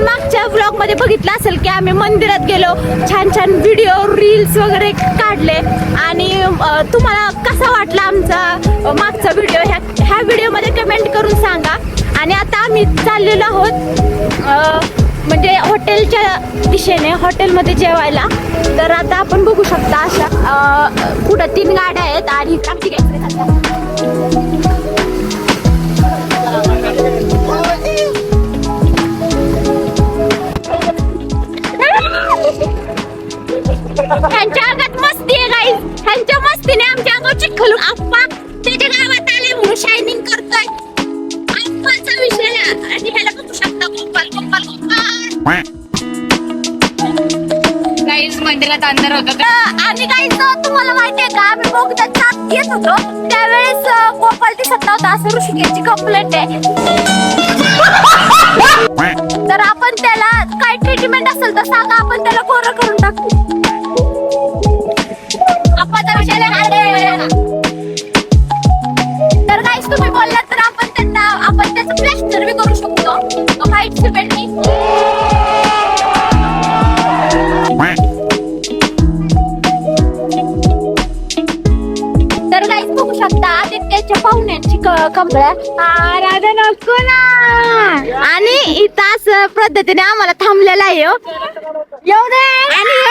आपण मागच्या ब्लॉगमध्ये बघितलं असेल की आम्ही मंदिरात गेलो. छान छान व्हिडिओ रील्स वगैरे काढले. आणि तुम्हाला कसा वाटला आमचा मागचा व्हिडिओ ह्या ह्या व्हिडिओमध्ये कमेंट करून सांगा. आणि आता आम्ही चाललेलो आहोत म्हणजे हॉटेलच्या दिशेने हॉटेलमध्ये जेवायला. तर आता आपण बघू शकता अशा पुढं तीन गाड्या आहेत आणि मंदिरात अंधार होता आणि गाईज तुम्हाला माहितीये का? आम्ही बोगद्यात चाप येत होतो. त्यावेळेस गोपाल दिसत नव्हता. असं ऋषिकेशची कंप्लेंट आहे. तर आपण त्याला काय ट्रीटमेंट असेल तर सांगा. आपण त्याला कोरं करून टाकू. आपण तर काहीच तुम्ही बोललात तर आपण त्यांना आपण त्याचं प्लॅस्टर बी करू शकतो. व्हाईट सिमेंट पाहुण्यांची क- कंबळ्या राधा नको ना. आणि इथं असं पद्धतीने आम्हाला थांबलेला आहे हो. येऊ दे. आणि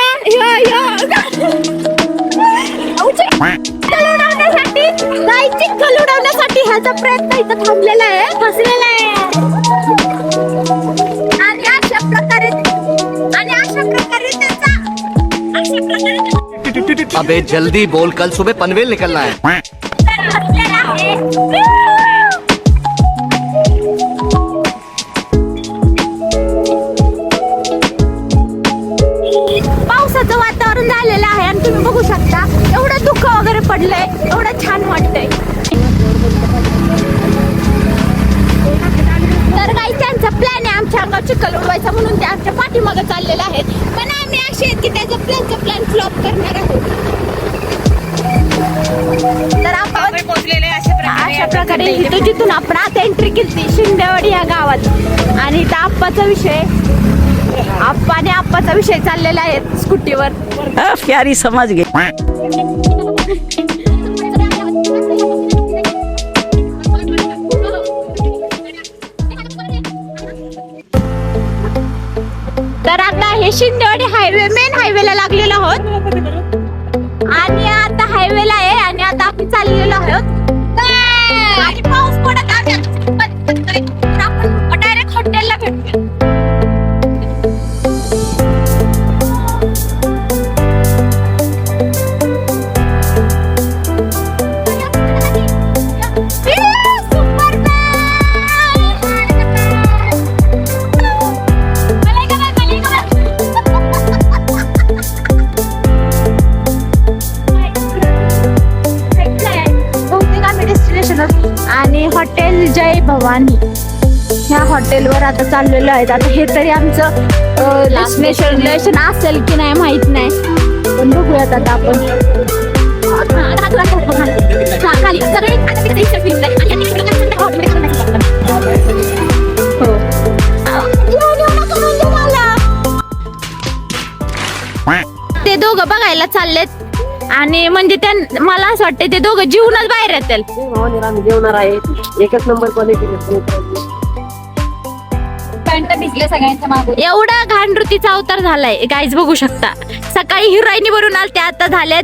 चिखल उडवण्यासाठी नाही चिखल उडवण्यासाठी ह्याचा प्रयत्न इथं थांबलेला आहे. फसलेला आहे. आणि अशा प्रकारे आणि अशा प्रकारे त्याचा अशा प्रकारे अबे जल्दी बोल. कल सुबह पनवेल निकलना है. पावसाचं वातावरण झालेलं आहे आणि तुम्ही बघू शकता एवढं दुःख वगैरे पडलंय एवढं छान वाटतंय. तर काही त्यांचा प्लॅन आहे आमच्या अंगावर चिखल उडवायचा म्हणून ते आमच्या पाठीमागे चाललेले आहेत. पण आम्ही असे आहेत की त्याचा प्लॅनचा प्लॅन फ्लॉप करणार आहोत. तर आपण पोहोचलेले अशा प्रकारे अशा प्रकारे इथं जिथून आपण आता एंट्री केली शिंदेवाडी या गावात. आणि इथं आप्पाचा विषय. आप्पा आणि आप्पाचा विषय चाललेला आहे स्कूटीवर. प्यारी समझ गई भवानी ह्या हॉटेलवर आता चाललेलो आहेत आता हे तरी आमचं डेस्टिनेशन असेल की नाही माहीत नाही पण बघूयात आता आपण हा. आणि. ते दोघं बघायला चाललेत आणि म्हणजे त्या मला असं वाटतं ते दोघं जीवनच बाहेर येतील. आम्ही जेवणार आहे. एकच नंबर क्वालिटी पॅन्ट भिजले सगळ्यांच्या मागे. एवढा घाण ऋतीचा अवतार झालाय. गाईज बघू शकता. सकाळी हिरोईनी बनून आलते आता झाल्यात.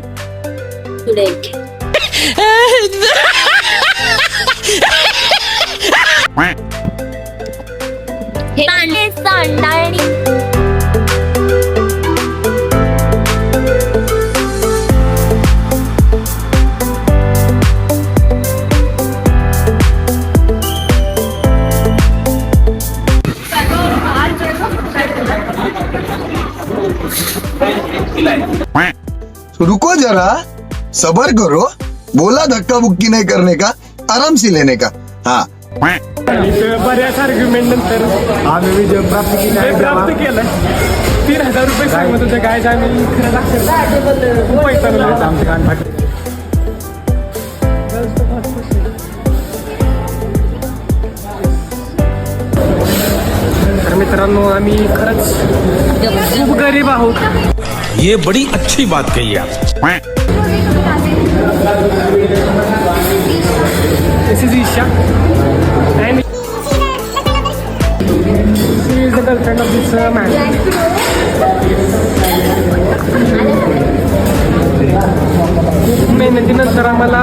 सांडे सांडाळणी रुको जरा सबर करो बोला धक्का बुक्की नहीं करने का आराम से लेने का? हाँ. बऱ्याच आर्ग्युमेंट नंतर आम्ही विजय प्राप्त केला. प्राप्त केलं. तीन हजार रुपये सांगत होते काय आम्ही खरं लागतं. पैसा कान फाटले तर मित्रांनो आम्ही खरंच खूप गरीब आहोत. ये बड़ी अच्छी बात कही आप. Is the girlfriend of this uh, man. खूप मेहनतीनंतर आम्हाला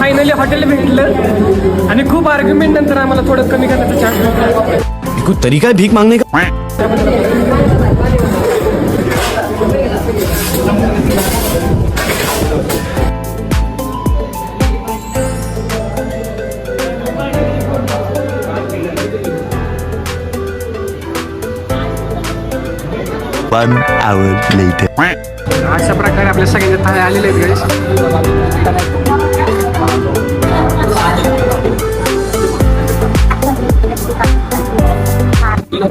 फायनली हॉटेल भेटलं. आणि खूप आर्ग्युमेंट नंतर आम्हाला थोडं कमी करण्याचा चान्स भेटला. कोई तरीका है भीख मांगने का One hour later. अशा प्रकारे आपल्या सगळ्यांच्या थाळ्या आलेल्या आहेत guys.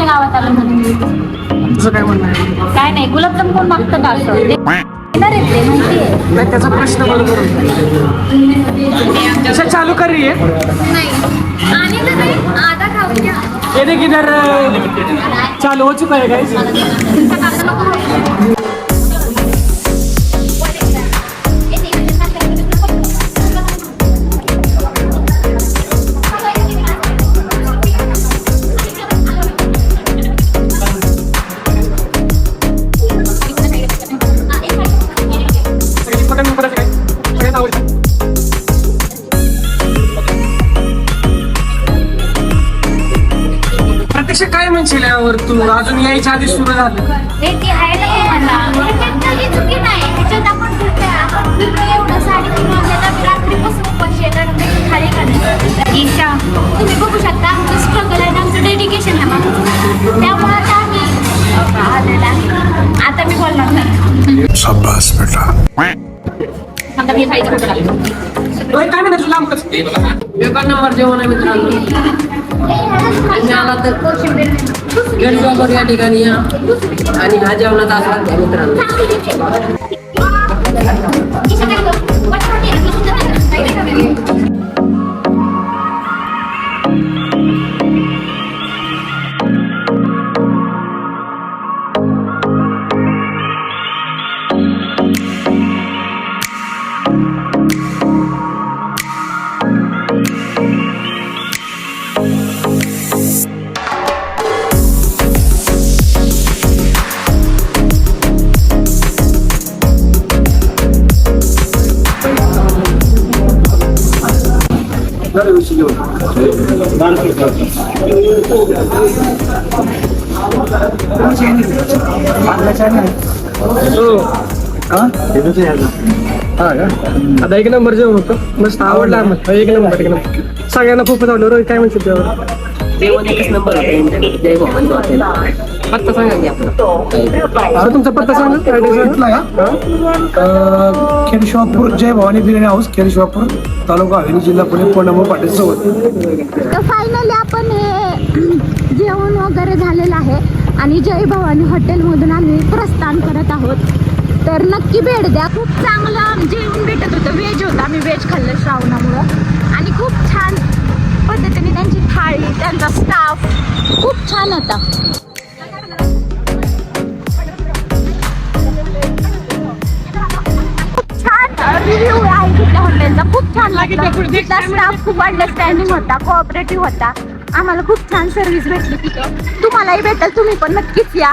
आदित्यच्या गावात आलं म्हणून. तुझं काय म्हणणं आहे? काय नाही गुलाबजाम कोण मागतं का असं? आहेत ते माहितीये नाही त्याचा प्रश्न बरोबर चालू कर रही है आणि तर नाही आधा खाऊ द्या ये देखिए इधर अ, चालू हो चुका है गाइस म्हणशील अजून यायच्या आधी सुरू झालं. हे ती आहे ना तुम्हाला ह्याच्यात काही चुकी नाही. ह्याच्यात आपण फिरतोय. आपण फिरतोय एवढं साडेतीन वाजल्याला रात्रीपासून उपाशी आहे कारण काही खाली ईशा तुम्ही बघू शकता आमचं स्ट्रगल आहे आमचं डेडिकेशन आहे त्यामुळे आता आम्ही आलेला आहे. आता मी बोलणार. नाही शाबाश बेटा. आता मी खायचं काय म्हणत तुला आमकच नंबर जेवण आहे मित्रांनो. आला तर गेट या ठिकाणी या. आणि हा जेवणाचा आस्वाद घ्या मित्रांनो. आता एक नंबर जेवण होतं. मस्त आवडला आम्हाला. एक नंबर एक नंबर. सगळ्यांना खूपच आवडलं. रोहित काय म्हणशील त्यावर जेवण एकच नंबर जय भवानी हॉटेल पत्ता सांगा की आपलं. हा, तुमचा पत्ता सांगा. जय भवानी बिर्याणी हाऊस खेडशिवापूर तालुका हवेली जिल्हा पुणे फोन नंबर पाटील चौवन्न तर फायनली आपण हे जेवण वगैरे झालेलं आहे आणि जय भवानी हॉटेलमधून आम्ही प्रस्थान करत आहोत. तर नक्की भेट द्या. खूप चांगलं जेवण भेटत होतं. व्हेज होतं. आम्ही व्हेज खाल्लं श्रावणामुळं. आणि खूप छान पद्धतीने त्यांची थाळी त्यांचा स्टाफ खूप छान होता. खूप छान रिव्ह्यू आहे तिथल्या हॉटेलचा खूप छान वाटलं. तिथला स्टाफ खूप अंडरस्टँडिंग होता कोऑपरेटिव्ह होता. आम्हाला खूप छान सर्व्हिस भेटली तिथं. तुम्हालाही भेटेल तुम्ही पण नक्कीच या.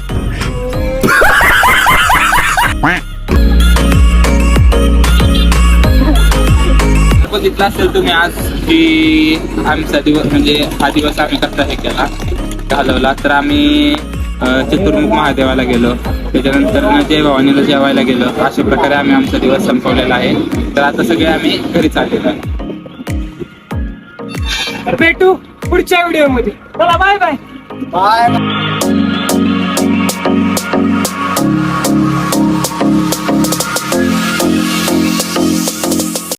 बघितलं असेल तुम्ही आज की आमचा दिवस म्हणजे हा दिवस आम्ही कसा हे केला घालवला. तर आम्ही चतुर्मुख महादेवाला गेलो. त्याच्यानंतर जय भवानीला जेवायला गेलो. अशा प्रकारे आम्ही आमचा दिवस संपवलेला आहे. तर आता सगळे आम्ही घरी चाललेलो. आहे भेटू पुढच्या व्हिडिओमध्ये चला बाय बाय. बाय.